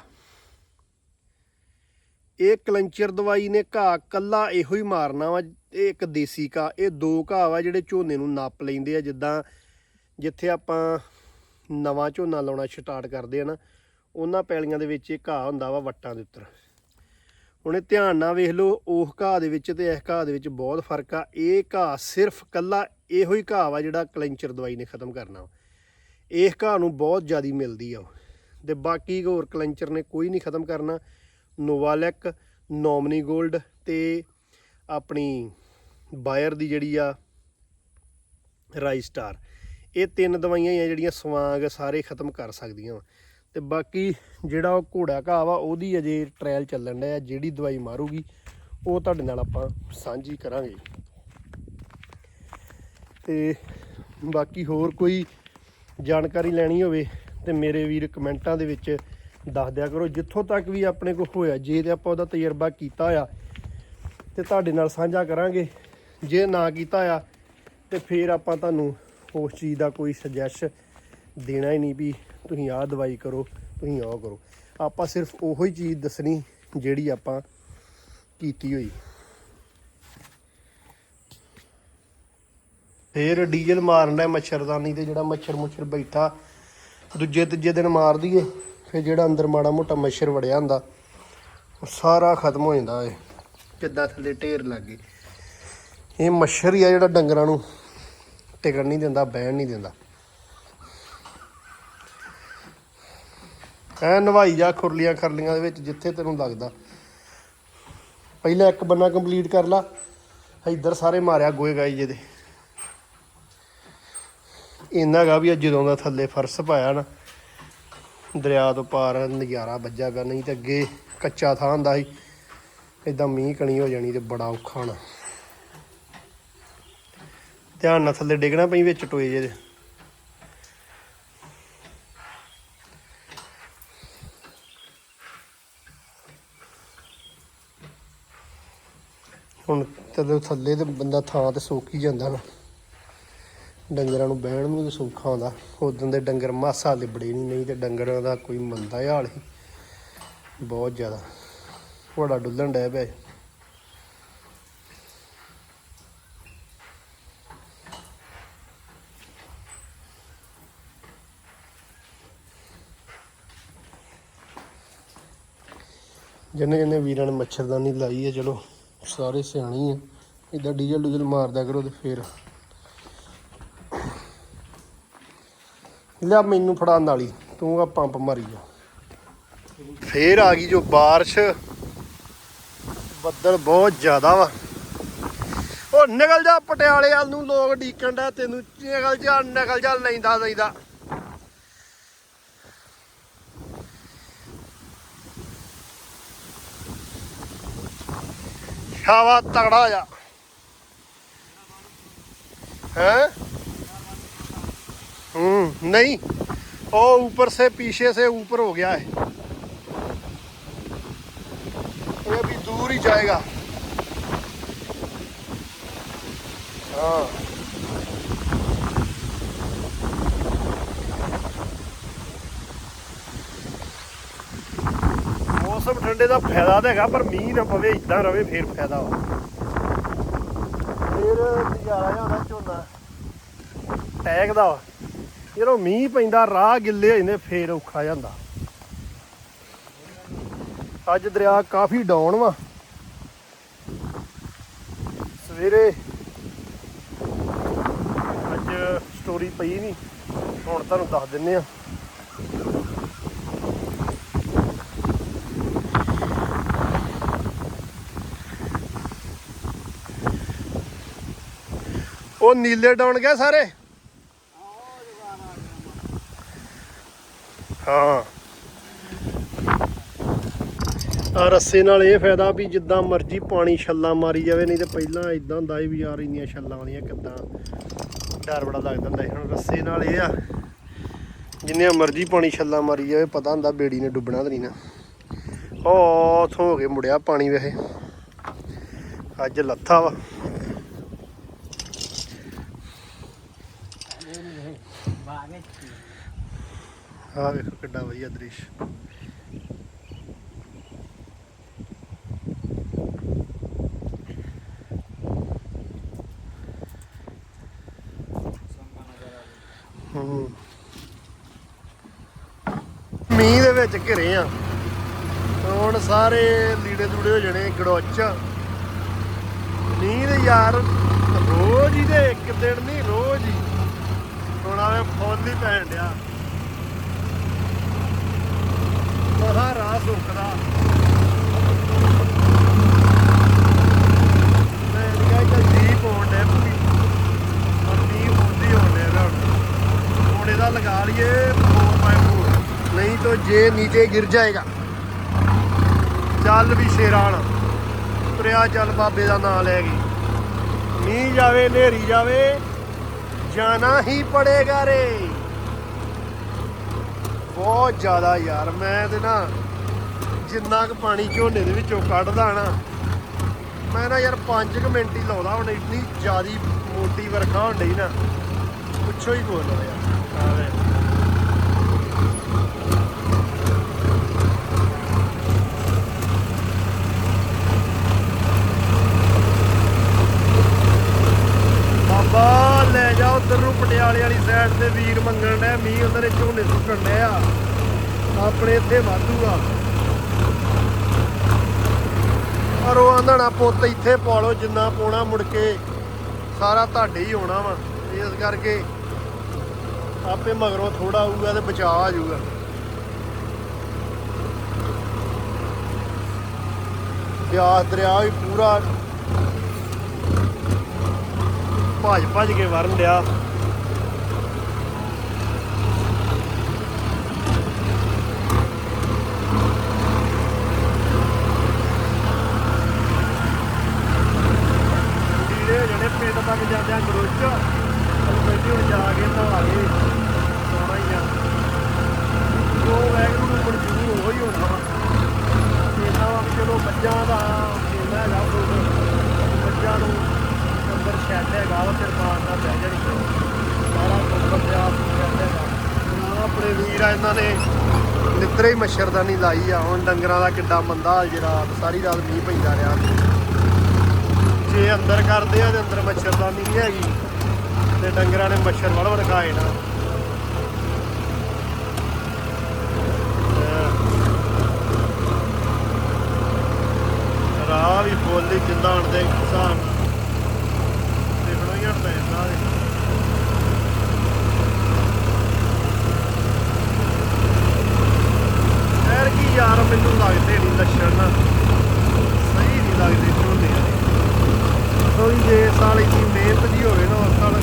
ਇਹ ਕਲੰਚਰ ਦਵਾਈ ਨੇ ਘਾਹ ਕੱਲਾ ਇਹੋ ਹੀ ਮਾਰਨਾ ਵਾ, ਇਹ ਇੱਕ ਦੇਸੀ ਘਾਹ, ਇਹ ਦੋ ਘਾਹ ਵਾ ਜਿਹੜੇ ਝੋਨੇ ਨੂੰ ਨੱਪ ਲੈਂਦੇ ਆ, ਜਿੱਦਾਂ ਜਿੱਥੇ ਆਪਾਂ ਨਵਾਂ ਝੋਨਾ ਲਾਉਣਾ ਸਟਾਰਟ ਕਰਦੇ ਆ ਨਾ, ਉਹਨਾਂ ਪੈਲੀਆਂ ਦੇ ਵਿੱਚ ਇਹ ਘਾਹ ਹੁੰਦਾ ਵਾ ਵੱਟਾਂ ਦੇ ਉੱਤਰ। ਹੁਣ ਇਹ ਧਿਆਨ ਨਾਲ ਵੇਖ ਲਓ, ਉਹ ਘਾਹ ਦੇ ਵਿੱਚ ਤੇ ਇਸ ਘਾਹ ਦੇ ਵਿੱਚ ਬਹੁਤ ਫ਼ਰਕ ਆ। ਇਹ ਘਾਹ ਸਿਰਫ ਕੱਲਾ ਇਹੋ ਹੀ ਘਾਹ ਵਾ ਜਿਹੜਾ ਕਲੈਂਚਰ ਦਵਾਈ ਨੇ ਖਤਮ ਕਰਨਾ ਵਾ। ਇਸ ਘਾਹ ਨੂੰ ਬਹੁਤ ਜ਼ਿਆਦਾ ਮਿਲਦੀ ਆ ਉਹ। ਤੇ ਬਾਕੀ ਹੋਰ ਕਲੈਂਚਰ ਨੇ ਕੋਈ ਨਹੀਂ ਖਤਮ ਕਰਨਾ। ਨੋਵਾਲੈਕ, ਨੋਮਨੀ 골ਡ ਤੇ ਆਪਣੀ ਬਾਇਰ ਦੀ ਜਿਹੜੀ ਆ ਰਾਈ ਸਟਾਰ। ਇਹ ਤਿੰਨ ਦਵਾਈਆਂ ਆ ਜਿਹੜੀਆਂ ਸਵਾਂਗ ਸਾਰੇ ਖਤਮ ਕਰ ਸਕਦੀਆਂ ਵਾ। ਤੇ ਬਾਕੀ ਜਿਹੜਾ ਉਹ ਘੋੜਾ ਘਾਹ ਵਾ, ਉਹਦੀ ਅਜੇ ਟ੍ਰਾਇਲ ਚੱਲਣ ਡਿਆ, ਜਿਹੜੀ ਦਵਾਈ ਮਾਰੂਗੀ, ਉਹ ਤੁਹਾਡੇ ਨਾਲ ਆਪਾਂ ਸਾਂਝੀ ਕਰਾਂਗੇ। ਤੇ ਬਾਕੀ ਹੋਰ ਕੋਈ ਜਾਣਕਾਰੀ ਲੈਣੀ ਹੋਵੇ ਤੇ ਮੇਰੇ ਵੀਰ ਕਮੈਂਟਾਂ ਦੇ ਵਿੱਚ ਦੱਸ ਦਿਆ ਕਰੋ। ਜਿੱਥੋਂ ਤੱਕ ਵੀ ਆਪਣੇ ਕੋਲ ਹੋਇਆ, ਜੇ ਤੇ ਆਪਾਂ ਉਹਦਾ ਤਜਰਬਾ ਕੀਤਾ ਹੋਇਆ ਤੇ ਤੁਹਾਡੇ ਨਾਲ ਸਾਂਝਾ ਕਰਾਂਗੇ। ਜੇ ਨਾ ਕੀਤਾ ਹੋਇਆ ਤੇ ਫਿਰ ਆਪਾਂ ਤੁਹਾਨੂੰ ਉਸ ਚੀਜ਼ ਦਾ ਕੋਈ ਸੁਜੈਸ਼ ਦੇਣਾ ਹੀ ਨਹੀਂ ਵੀ ਤੁਸੀਂ ਆਹ ਦਵਾਈ ਕਰੋ, ਤੁਸੀਂ ਆਹ ਕਰੋ। ਆਪਾਂ ਸਿਰਫ ਉਹੋ ਹੀ ਚੀਜ਼ ਦੱਸਣੀ ਜਿਹੜੀ ਆਪਾਂ ਕੀਤੀ ਹੋਈ। ਫੇਰ ਡੀਜ਼ਲ ਮਾਰਨ ਦਾ ਮੱਛਰਦਾਨੀ ਤੇ ਜਿਹੜਾ ਮੱਛਰ ਮੁੱਛਰ ਬੈਠਾ, ਦੂਜੇ ਤੀਜੇ ਦਿਨ ਮਾਰ ਦਈਏ, ਫਿਰ ਜਿਹੜਾ ਅੰਦਰ ਮਾੜਾ ਮੋਟਾ ਮੱਛਰ ਵੜਿਆ ਹੁੰਦਾ, ਉਹ ਸਾਰਾ ਖਤਮ ਹੋ ਜਾਂਦਾ ਏ ਕਿੱਦਾਂ ਥੱਲੇ ਢੇਰ ਲੱਗ ਗਏ ਇਹ ਮੱਛਰ ਹੀ ਆ ਜਿਹੜਾ ਡੰਗਰਾਂ ਨੂੰ ਟਿਕਣ ਨਹੀਂ ਦਿੰਦਾ, ਬਹਿਣ ਨਹੀਂ ਦਿੰਦਾ। ਐ ਨਵਾਈ ਜਾ ਖੁਰਲੀਆਂ ਖਰਲੀਆਂ ਦੇ ਵਿੱਚ ਜਿੱਥੇ ਤੈਨੂੰ ਲੱਗਦਾ। ਪਹਿਲਾਂ ਇੱਕ ਬੰਨਾ ਕੰਪਲੀਟ ਕਰ ਲਾ, ਇੱਧਰ ਸਾਰੇ ਮਾਰਿਆ ਗੋਏ ਗਾਈ ਜਿਹਦੇ। ਇੰਨਾ ਗਾ ਵੀ ਜਦੋਂ ਦਾ ਥੱਲੇ ਫਰਸ਼ ਪਾਇਆ ਨਾ, ਦਰਿਆ ਤੋਂ ਪਾਰ ਨਜ਼ਾਰਾ ਵੱਜਾਗਾ ਨਹੀਂ ਤੇ ਅੱਗੇ ਕੱਚਾ ਥਾਂ ਹੁੰਦਾ ਸੀ ਇਦਾਂ ਮੀਂਹ ਕਣੀ ਹੋ ਜਾਣੀ ਤੇ ਬੜਾ ਔਖਾ ਹੋਣਾ। ਧਿਆਨ ਨਾਲ ਥੱਲੇ ਡਿੱਗਣਾ ਪਈ ਵਿੱਚ ਟੋਏ ਜੇ ਹੁਣ ਤਦੋਂ ਥੱਲੇ ਤੇ ਬੰਦਾ ਥਾਂ ਤੇ ਸੋਕ ਹੀ ਜਾਂਦਾ ਨਾ ਡੰਗਰਾਂ ਨੂੰ ਬਹਿਣ ਨੂੰ ਵੀ ਸੌਖਾ ਹੁੰਦਾ। ਉਦੋਂ ਦੇ ਡੰਗਰ ਮਾਸਾ ਲਿਬੜੇ ਨਹੀਂ ਨਹੀਂ ਤੇ ਡੰਗਰਾਂ ਦਾ ਕੋਈ ਮੰਦਾ ਹਾਲ ਹੀ ਬਹੁਤ ਜ਼ਿਆਦਾ। ਘੋੜਾ ਡੁੱਲਣ ਡਿਆ ਪਿਆ ਜਿੰਨੇ ਜਿੰਨੇ ਵੀਰਾਂ ਨੇ ਮੱਛਰਦਾਨੀ ਲਾਈ ਹੈ ਚਲੋ, ਸਾਰੇ ਸਿਆਣੀ ਆ। ਇਦਾਂ ਡੀਜ਼ਲ ਡੂਜ਼ਲ ਮਾਰਦਾ ਕਰੋ ਤੇ ਫਿਰ ਲਿਆ ਮੈਨੂੰ ਫੜਾ ਨਾਲੀ ਤੂੰ ਆ ਪੰਪ ਮਾਰੀ ਜਾ। ਫੇਰ ਆ ਗਈ ਜੋ ਬਾਰਿਸ਼। ਬੱਦਲ ਬਹੁਤ ਜ਼ਿਆਦਾ ਵਾ। ਉਹ ਨਿਕਲ ਜਾ ਪਟਿਆਲੇ ਵੱਲ ਨੂੰ, ਲੋਕ ਡੀਕਣ ਦਾ ਤੈਨੂੰ, ਨਿਕਲ ਜਾ ਨਿਕਲ ਜਾ, ਲੈਂਦਾ ਲੈਂਦਾ। ਹਵਾ ਤਗੜਾ ਜਾ है हम्म नहीं ओ ऊपर से पीछे से ऊपर हो गया है ये अभी दूर ही जाएगा हाँ ਮੌਸਮ ਠੰਡੇ ਦਾ ਫਾਇਦਾ ਤਾਂ ਹੈਗਾ ਪਰ ਮੀਂਹ ਨਾ ਪਵੇ ਇਦਾਂ ਰਵੇ ਫੇਰ ਫਾਇਦਾ ਵਾ ਫੇਰ ਨਜ਼ਾਰਾ ਜਾਂਦਾ ਝੋਨਾ ਟੈਗਦਾ ਵਾ ਜਦੋਂ ਮੀਂਹ ਪੈਂਦਾ, ਰਾਹ ਗਿੱਲੇ ਹੋ ਜਾਂਦੇ, ਫੇਰ ਔਖਾ ਜਾਂਦਾ। ਅੱਜ ਦਰਿਆ ਕਾਫੀ ਡਾਊਨ ਵਾ। ਸਵੇਰੇ ਅੱਜ ਸਟੋਰੀ ਪਈ ਨਹੀਂ ਹੁਣ ਤੁਹਾਨੂੰ ਦੱਸ ਦਿੰਨੇ ਆ। ਉਹ ਨੀਲੇ ਡਾਉਣ ਗਏ ਸਾਰੇ? ਹਾਂ। ਆ ਰੱਸੇ ਨਾਲ ਇਹ ਫਾਇਦਾ ਵੀ ਜਿੱਦਾਂ ਮਰਜ਼ੀ ਪਾਣੀ ਛੱਲਾ ਮਾਰੀ ਜਾਵੇ, ਨਹੀਂ ਤੇ ਪਹਿਲਾਂ ਇਦਾਂ ਹੁੰਦਾ ਸੀ ਵੀ ਯਾਰ ਇੰਨੀਆਂ ਛੱਲਾਂ ਵਾਲੀਆਂ ਕਿੱਦਾਂ। ਡਰ ਬੜਾ ਲੱਗਦਾ ਹੁੰਦਾ ਹੁਣ ਰੱਸੇ ਨਾਲ ਇਹ ਆ, ਜਿੰਨੀਆਂ ਮਰਜ਼ੀ ਪਾਣੀ ਛੱਲਾਂ ਮਾਰੀ ਜਾਵੇ, ਪਤਾ ਹੁੰਦਾ ਬੇੜੀ ਨੇ ਡੁੱਬਣਾ ਤਾਂ ਨਹੀਂ ਨਾ। ਉਹ ਉਥੋਂ ਹੋ ਕੇ ਮੁੜਿਆ ਪਾਣੀ ਵੈਸੇ। ਅੱਜ ਲੱਥਾ ਵਾ। ਬਾਗੇ ਆਹ ਵੇਖੋ ਕਿੱਡਾ ਵਧੀਆ ਦ੍ਰਿਸ਼। ਮੀਂਹ ਦੇ ਵਿੱਚ ਘਿਰੇ ਆ। ਹੁਣ ਸਾਰੇ ਲੀੜੇ ਦੂੜੇ ਹੋ ਜਾਣੇ ਗੜੋਚ। ਮੀਂਹ ਦੇ ਯਾਰ ਰੋਜ਼ ਹੀ ਦੇ ਇੱਕ ਦਿਨ ਨਹੀਂ, ਰੋਜ਼ ਹੀ। ਹੁਣ ਆਵੇ ਫੁੱਲ ਹੀ ਪੈਣ ਡਿਆ। ਮਹਾ ਰਾਹ ਸੁੱਕਦਾ ਮੈਂ ਕਿਹਾ ਕਿ ਜੀ ਪੌਣ ਪੂਰੀ। ਪਰ ਹੁੰਦੀ ਹੋਣੇ ਨਾ ਹੁਣ। ਇਹਦਾ ਲਗਾ ਲਈਏ 4x4 ਨਹੀਂ ਤਾਂ ਜੇ ਨੀਚੇ ਗਿਰ ਜਾਏਗਾ। ਚੱਲ ਵੀ ਸ਼ੇਰਾਨ ਤੁਰਿਆ ਚੱਲ ਬਾਬੇ ਦਾ ਨਾਮ ਲੈ ਗਈ ਮੀਂਹ ਜਾਵੇ ਨੇਰੀ ਜਾਵੇ, ਜਾਣਾ ਹੀ ਪੜੇਗਾ ਰੇ। ਬਹੁਤ ਜ਼ਿਆਦਾ ਯਾਰ, ਮੈਂ ਤੇ ਨਾ ਜਿੰਨਾ ਕੁ ਪਾਣੀ ਝੋਨੇ ਦੇ ਵਿੱਚੋਂ ਕੱਢਦਾ ਨਾ, ਮੈਂ ਨਾ ਯਾਰ 5 ਮਿੰਟ ਹੀ ਲਾਉਂਦਾ, ਹੁਣ ਇੰਨੀ ਜ਼ਿਆਦੀ ਮੋਟੀ ਵਰਖਾ ਹੁੰਦੀ ਨਾ, ਪੁੱਛੋ ਹੀ ਕੋਲ ਯਾਰ। ਆਵੇ ਬਾਬਾ ਲੈ ਜਾ ਉਧਰ ਨੂੰ ਪਟਿਆਲੇ ਵਾਲੀ ਸਾਈਡ ਤੇ ਵੀਰ ਮੰਗਣ ਡਿਆ, ਮੀਂਹ ਉਹਨਾਂ ਦੇ ਝੋਨੇ ਸੁੱਕਣ ਡਿਆ ਆਪਣੇ ਇੱਥੇ ਵਾਧੂ ਆ। ਪਰ ਉਹ ਆਂਦਾ ਨਾ, ਪੁੱਤ, ਇੱਥੇ ਪਾ ਲਓ, ਜਿੰਨਾ ਪਾਉਣਾ ਮੁੜ ਕੇ, ਸਾਰਾ ਤੁਹਾਡੇ ਹੀ ਹੋਣਾ ਵਾ। ਇਸ ਕਰਕੇ ਆਪੇ ਮਗਰੋਂ ਥੋੜਾ ਆਊਗਾ ਤੇ ਬਚਾ ਆ ਜਾਊਗਾ। ਪਿਆਸ ਦਰਿਆ ਵੀ ਪੂਰਾ ਭੱਜ ਭੱਜ ਕੇ ਵਰਨ ਡਿਆ। ਜਿਹੜੇ ਪਿੰਡ ਤੱਕ ਜਾਂਦੇ ਆ ਗਰੁੱਚ ਉਹ ਹੁਣ ਜਾ ਕੇ ਨਹਾ ਕੇ, ਸੋਣਾ ਹੀ ਆ। ਉਹ ਵੈਗਰੂ ਨੂੰ ਮਨਜ਼ੂਰ ਹੋ ਹੀ ਹੋਣਾ ਵਾ। ਇਹਨਾਂ ਵਾ ਚਲੋ ਮੱਝਾਂ ਦਾ ਇਹਨਾਂ ਹੈਗਾ ਕੋਈ ਮੱਝਾਂ ਨੂੰ ਅੰਦਰ ਸ਼ੈੱਡ ਹੈਗਾ ਵਾ ਫਿਰ ਮਾਰ ਨਾਲ ਬਹਿ ਜਾਣੀ ਸਾਰਾ ਕੰਬਲ ਤੇ ਆਪ ਸ਼ੈੱਡ ਹੈਗਾ ਹੁਣ ਆਪਣੇ ਇਹਨਾਂ ਨੇ ਨਿੱਤਰੇ ਹੀ ਮੱਛਰਦਾਨੀ ਲਾਈ ਆ। ਹੁਣ ਡੰਗਰਾਂ ਦਾ ਕਿੱਡਾ ਮੰਦਾ ਹਾਲ ਜੀ ਸਾਰੀ ਰਾਤ ਮੀਂਹ ਪੈਂਦਾ ਰਿਹਾ। ਜੇ ਅੰਦਰ ਕਰਦੇ ਆ ਤੇ ਅੰਦਰ ਮੱਛਰਦਾਨੀ ਨਹੀਂ ਹੈਗੀ, ਤੇ ਡੰਗਰਾਂ ਨੇ ਮੱਛਰ ਵੜ ਵੜ ਖਾਏ ਨਾ। ਰਾਹ ਵੀ ਫੁੱਲ ਹੀ ਜਿੱਦਾਂ ਹੁਣ ਦੇ ਹਿਸਾਬ ਮੈਨੂੰ ਲੱਗਦੇ ਨਹੀਂ ਲੱਛਣ। ਸਹੀ ਨਹੀਂ ਲੱਗਦੇ ਝੋਨੇ ਥੋੜੀ ਜੇ ਸਾਲੀ ਦੀ ਮਿਹਨਤ ਜੀ ਹੋਵੇ ਨਾ ਉਸ ਨਾਲ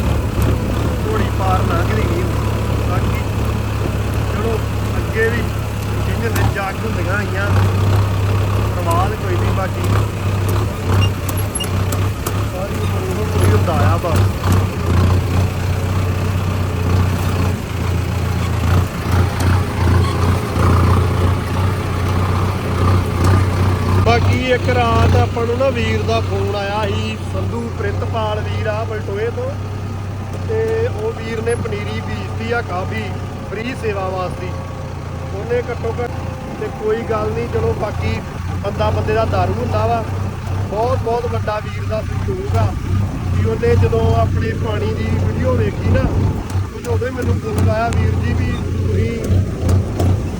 ਆਪਾਂ ਨੂੰ ਨਾ ਵੀਰ ਦਾ ਫੋਨ ਆਇਆ ਸੀ, ਸੰਧੂ ਪ੍ਰਿਤਪਾਲ ਵੀਰ ਆ ਬਲਟੋਏ ਤੋਂ। ਤੇ ਉਹ ਵੀਰ ਨੇ ਪਨੀਰੀ ਬੀਜਤੀ ਆ ਕਾਫੀ, ਫ੍ਰੀ ਸੇਵਾ ਵਾਸਤੇ। ਉਹਨੇ ਘੱਟੋ ਘੱਟ, ਤੇ ਕੋਈ ਗੱਲ ਨਹੀਂ, ਚਲੋ ਬਾਕੀ ਬੰਦਾ ਬੰਦੇ ਦਾ ਦਾਰੂ ਹੁੰਦਾ ਵਾ। ਬਹੁਤ ਬਹੁਤ ਵੱਡਾ ਵੀਰ ਦਾ ਸੰਯੋਗ ਆ। ਕਿ ਉਹਨੇ ਜਦੋਂ ਆਪਣੇ ਪਾਣੀ ਦੀ ਵੀਡੀਓ ਵੇਖੀ ਨਾ ਉਹ ਉਦੋਂ ਹੀ ਮੈਨੂੰ ਫੋਨ ਆਇਆ ਵੀਰ ਜੀ ਵੀ ਤੁਸੀਂ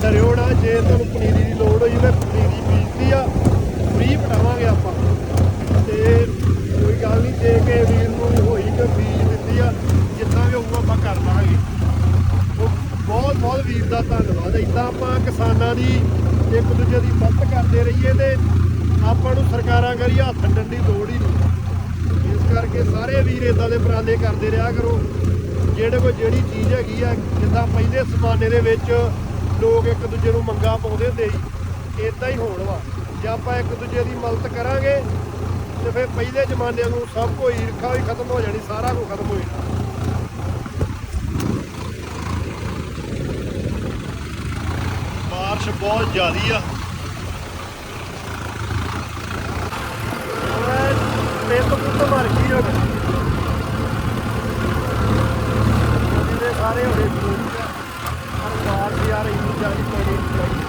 ਡਰਿਓ ਨਾ, ਜੇ ਤੁਹਾਨੂੰ ਪਨੀਰੀ ਦੀ ਲੋੜ ਹੋਈ, ਮੈਂ ਪਨੀਰੀ ਫ੍ਰੀ ਆਪਾਂ। ਤੇ ਕੋਈ ਗੱਲ ਨਹੀਂ, ਜੇ ਕੇ ਵੀਰ ਨੂੰ ਹੋਈ ਕਿ ਬੀਜ ਦਿੰਦੀ ਆ ਜਿੱਦਾਂ ਵੀ ਹੋਊਗਾ ਆਪਾਂ ਕਰ ਲਾਂਗੇ। ਬਹੁਤ ਬਹੁਤ ਵੀਰ ਦਾ ਧੰਨਵਾਦ ਇਦਾਂ ਆਪਾਂ ਕਿਸਾਨਾਂ ਦੀ ਇੱਕ ਦੂਜੇ ਦੀ ਮਦਦ ਕਰਦੇ ਰਹੀਏ ਤੇ ਆਪਾਂ ਨੂੰ ਸਰਕਾਰਾਂ ਕਰੀ ਹੱਥ ਅੱਡਣ ਦੀ ਲੋੜ ਹੀ ਨਹੀਂ। ਇਸ ਕਰਕੇ ਸਾਰੇ ਵੀਰ ਇਦਾਂ ਦੇ ਉਪਰਾਲੇ ਕਰਦੇ ਰਿਹਾ ਕਰੋ। ਜਿਹੜੇ ਕੋਈ ਜਿਹੜੀ ਚੀਜ਼ ਹੈਗੀ ਆ, ਜਿੱਦਾਂ ਪਹਿਲੇ ਜ਼ਮਾਨੇ ਦੇ ਵਿੱਚ ਲੋਕ ਇੱਕ ਦੂਜੇ ਨੂੰ ਮੰਗਾ ਪਾਉਂਦੇ ਹੁੰਦੇ ਸੀ ਇਦਾਂ ਹੀ ਹੋਣ ਵਾ। ਜੇ ਆਪਾਂ ਇੱਕ ਦੂਜੇ ਦੀ ਮਦਦ ਕਰਾਂਗੇ, ਤੇ ਫਿਰ ਪਹਿਲੇ ਜ਼ਮਾਨੇ ਨੂੰ ਸਭ ਕੋਈ ਈਰਖਾ ਵੀ ਖਤਮ ਹੋ ਜਾਣੀ, ਸਾਰਾ ਕੁਝ ਖਤਮ ਹੋ ਜਾਣਾ। ਬਾਰਿਸ਼ ਬਹੁਤ ਜ਼ਿਆਦੀ ਆ। ਤੇ ਤੋਂ ਪੁੱਤ ਮਰ ਗਈ ਉਹ ਜਿਹਦੇ ਸਾਰੇ ਹੋਏ ਜ਼ਰੂਰੀ ਆ ਪਰ ਬਾਰਿਸ਼ ਯਾਰ ਇੰਨੀ ਜ਼ਿਆਦੀ ਪੈਣੀ ਨਹੀਂ ਚਾਹੀਦੀ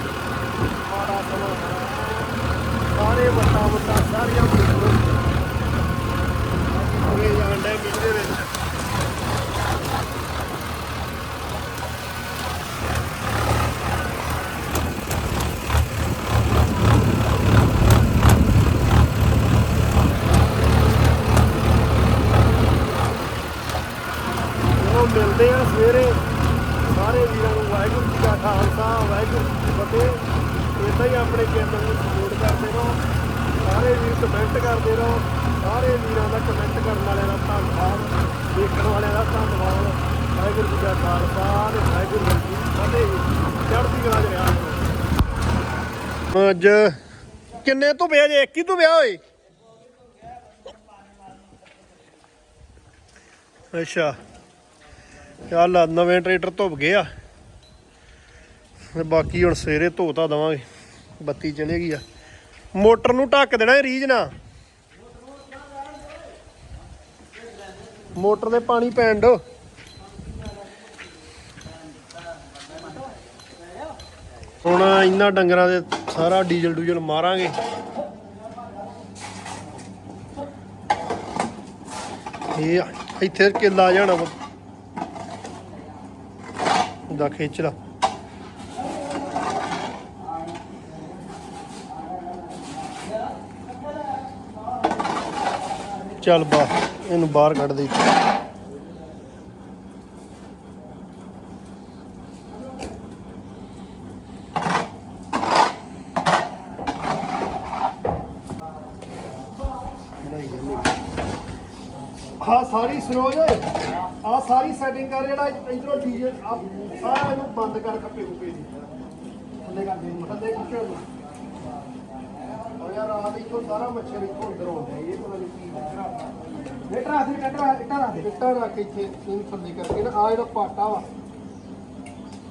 ਮਾੜਾ ਸਮਾਂ ਸਾਰੇ ਵੱਟਾਂ ਵੱਟਾਂ ਸਾਰੀਆਂ ਬਿਲਕੁਲ ਹੋਏ ਜਾਂਦੇ ਕਿਹਦੇ ਵਿੱਚ ਉਹ ਮਿਲਦੇ ਆ ਸਵੇਰੇ ਸਾਰੇ ਵੀਰਾਂ ਨੂੰ ਵਾਹਿਗੁਰੂ ਜੀ ਕਾ ਖਾਲਸਾ ਵਾਹਿਗੁਰੂ ਜੀ ਕੀ ਫਤਿਹ ਇਦਾਂ ਹੀ ਆਪਣੇ ਚੈਨਲ ਨੂੰ ਸਪੋਰਟ ਕਰਦੇ ਰਹੋ ਸਾਰੇ ਵੀਰ ਕਮੈਂਟ ਕਰਦੇ ਰਹੋ ਸਾਰੇ ਵੀਰਾਂ ਦਾ ਕਮੈਂਟ ਕਰਨ ਵਾਲਿਆਂ ਦਾ ਧੰਨਵਾਦ ਦੇਖਣ ਵਾਲਿਆਂ ਦਾ ਧੰਨਵਾਦ ਵਾਹਿਗੁਰੂ ਜੀ ਕਾ ਖਾਲਸਾ ਤੇ ਵਾਹਿਗੁਰੂ ਜੀ ਕੀ ਫਤਿਹ ਚੜ੍ਹਦੀ ਕਲਾ 'ਚ ਰਿਹਾ ਕਰੋ। ਅੱਜ ਕਿੰਨੇ ਤੋਂ ਵਿਆਹ ਜੇ? ਇੱਕ ਹੀ ਤੋਂ ਵਿਆਹ ਹੋਏ ਅੱਛਾ। ਚੱਲ ਆ, ਨਵੇਂ ਟਰੈਕਟਰ ਧੁੱਪ ਗਏ ਆ। ਤੇ ਬਾਕੀ ਹੁਣ ਸਵੇਰੇ ਧੋਤਾ ਦਵਾਂਗੇ। ਬੱਤੀ ਚਲੇਗੀ ਆ। ਮੋਟਰ ਨੂੰ ਢੱਕ ਦੇਣਾ ਇਹ ਰੀਜ ਨਾ ਮੋਟਰ ਦੇ ਪਾਣੀ ਪੈਣ ਦੋ ਹੁਣ ਇਹਨਾਂ ਡੰਗਰਾਂ ਦੇ ਸਾਰਾ ਡੀਜ਼ਲ ਡੂਜ਼ਲ ਮਾਰਾਂਗੇ। ਇਹ ਇੱਥੇ ਕਿੱਲਾ ਜਾਣਾ ਵਾ। ਦਾ ਖਿੱਚ ਲਾ। ਚੱਲ ਬਾ, ਇਹਨੂੰ ਬਾਹਰ ਕੱਢ ਦੇ ਹਾਂ ਸਾਰੀ ਸਰੋਜ ਆ ਕਰ ਜਿਹੜਾ ਇਧਰੋਂ ਡੀਜੇ ਆ ਸਾਰਾ ਇਹਨੂੰ ਬੰਦ ਕਰ ਕੱਪੇ ਕੁੱਪੇ ਦੀ ਥੱਲੇ ਕਰ ਦੇ ਥੱਲੇ ਕੁੱਪੇ ਉਹ ਯਾਰ ਆ ਦੇਖੋ ਸਾਰਾ ਮੱਛਰ ਇੱਥੋਂ ਅੰਦਰ ਆਉਂਦਾ ਇਹ ਪਤਾ ਨਹੀਂ ਕੀ ਟੱਟਾ ਇੱਟਾ ਰੱਖ ਦੇ ਇੱਟਾਂ ਰੱਖ ਇੱਥੇ ਇਹਨੂੰ ਥੱਲੇ ਕਰਕੇ ਨਾ ਆ ਜਿਹੜਾ ਪਾਟਾ ਵਾ।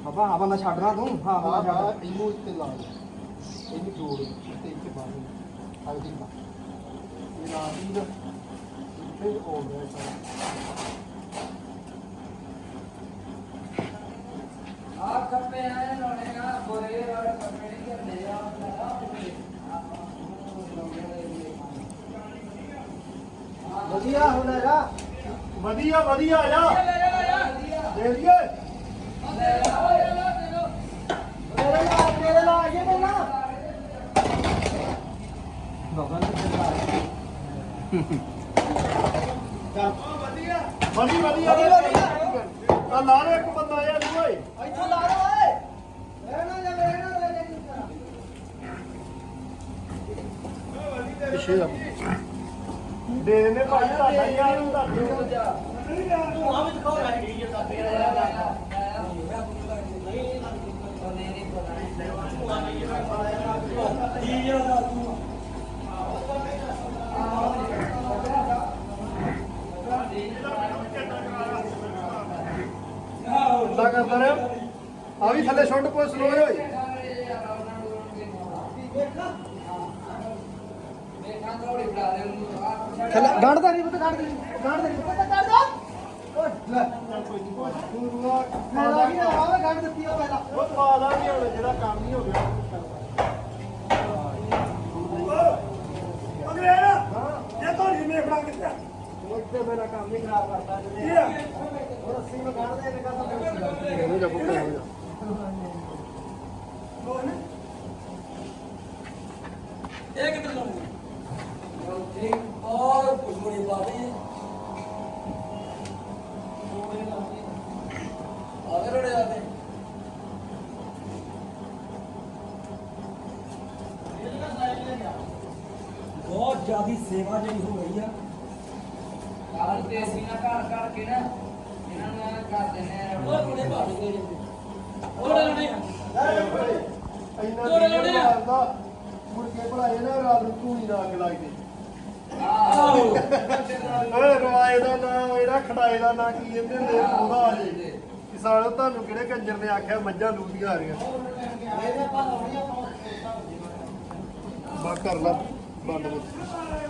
ਬਾਬਾ ਆ ਬੰਦਾ ਛੱਡਣਾ ਤੂੰ। ਹਾਂ ਆ ਆ ਛੱਡ ਇਹਨੂੰ ਇੱਥੇ ਲਾ ਦੇ। ਇਹਨੂੰ ਜੋੜ ਤੇ ਇੱਥੇ ਬਾਹਰ ਆ ਦੇ ਇਹ ਲਾ ਦੀ ਨਾ ਇੱਥੇ ਹੋ ਗਿਆ ਸਾਰਾ ਆ ਕੱਪੇ ਆਏ ਲੋੜੇਗਾ ਬੋਰੇ ਔਰ ਕੱਪੇ ਨਹੀਂ ਕਰਦੇ ਆ ਵਧੀਆ ਹੁਣ ਹੈਗਾ ਵਧੀਆ ਵਧੀਆ ਆ ਜਾ। ਦੇ ਲਈਏ ਮੇਰੇ ਨਾਲ ਮੇਰੇ ਨਾਲ ਆਈਏ ਪਹਿਲਾਂ। ਲੋਕਾਂ ਨੇ ਚੱਲ। ਵਧੀਆ। ਵਧੀਆ ਆ ਲਾ ਲਓ ਇੱਕ ਬੰਦਾ ਆ ਜੀ ਓਏ। ਇੱਥੋਂ ਲਾ ਲਓ ਓਏ। ਰਹਿਣਾ ਜਾ ਰਹਿਣਾ ਲੈ ਪਿੱਛੇ ਜਾ। ਦੇ ਦਿੰਦੇ ਭਾਈ ਤੁਹਾਡਾ ਹੀ ਆ ਇਹਨੂੰ ਦੱਸ ਦਿਓ। ਤੂੰ ਆ ਵੀ ਦਿਖਾਓ ਲੈ ਗਈ ਹੈ ਤਾਂ ਫੇਰ ਕਿੱਦਾਂ ਕਰਦਾ ਰਿਹਾ ਆ ਵੀ ਥੱਲੇ ਛੁੱਟ ਕੋਈ ਸਲੋ ਹੋਏ ਦੇਖਾਂ ਥੋੜੀ ਬਣਾ ਦੇ ਉਹਨੂੰ ਆਹ ਥੱਲੇ ਗਾਂਢਦਾ ਨਹੀਂ ਪੁੱਤ ਗਾਂਢਦਾ ਨਹੀਂ ਗਾਂਢਦਾ ਨਹੀਂ ਪੁੱਤ ਗਾਂਢਦਾ ਓ ਲੈ ਫਾਇਦਾ ਕੀ ਆ ਗਾਂਢ ਦਿੱਤੀ ਆ ਪਹਿਲਾਂ। ਉਹ ਪਾਦਾ ਨਹੀਂ ਹੁਣ ਜਿਹੜਾ ਕੰਮ ਨਹੀਂ ਹੋ ਗਿਆ ਇਹ ਤਾਂ ਨਹੀਂ ਮੇਖਣਾ ਕਿੱਥੇ ਇੱਥੇ ਮੇਰਾ ਕੰਮ ਨਹੀਂ ਖਰਾਬ ਕਰਦਾ ਜੀ। ਉਹ ਰੱਸੀ ਨੂੰ ਗਾਂਢਦੇ ਇਹਨੇ ਕਹਤਾ ਹੋ ਜਾ ਬੁੱਕਾ ਹੋ ਜਾ। ਇਹ ਕਿੱਧਰ ਲਾਉਂਗੇ ਕੁਸਮਣੀ ਬਾਦੀ ਆਵੇ ਰੜੇ ਆਵੇ ਬਹੁਤ ਜ਼ਿਆਦੀ ਸੇਵਾ ਜਿਹੜੀ ਹੋ ਰਹੀ ਆ ਕਾਲ ਤੇ ਅਸੀਂ ਨਾ ਘਰ ਘਰ ਕੇ ਨਾ ਇਹਨਾਂ ਨੂੰ ਕਰ ਦਿੰਦੇ ਆ ਉਹ ਕੁੜੇ ਪਾ ਦੇ ਉਹ ਲੜੇ ਇੰਨਾ ਤੋੜੇ ਡੀਜ਼ਲ ਲੋੜੇ ਆ। ਮਾਰਦਾ ਮੁੜ ਕੇ ਭਲਾਏ ਨਾ ਰਾਤ ਨੂੰ ਧੂਣੀ ਨਾ ਅੱਗ ਲੱਗ ਗਈ ਆਹੋ ਓਏ ਰਵਾਏ ਦਾ ਨਾਂ ਇਹਦਾ ਖੜਾਏ ਦਾ ਨਾਂ ਕੀ ਕਹਿੰਦੇ ਨੇ ਉਹਦਾ ਆ ਜੇ ਕਿਸਾਨ ਤੁਹਾਨੂੰ ਕਿਹੜੇ ਕੰਜਰ ਨੇ ਆਖਿਆ ਮੱਝਾਂ ਲੂਦੀਆਂ ਆ ਰਹੀਆਂ। ਬਾ ਕਰ ਲਾ ਬੰਦ ਵਿੱਚ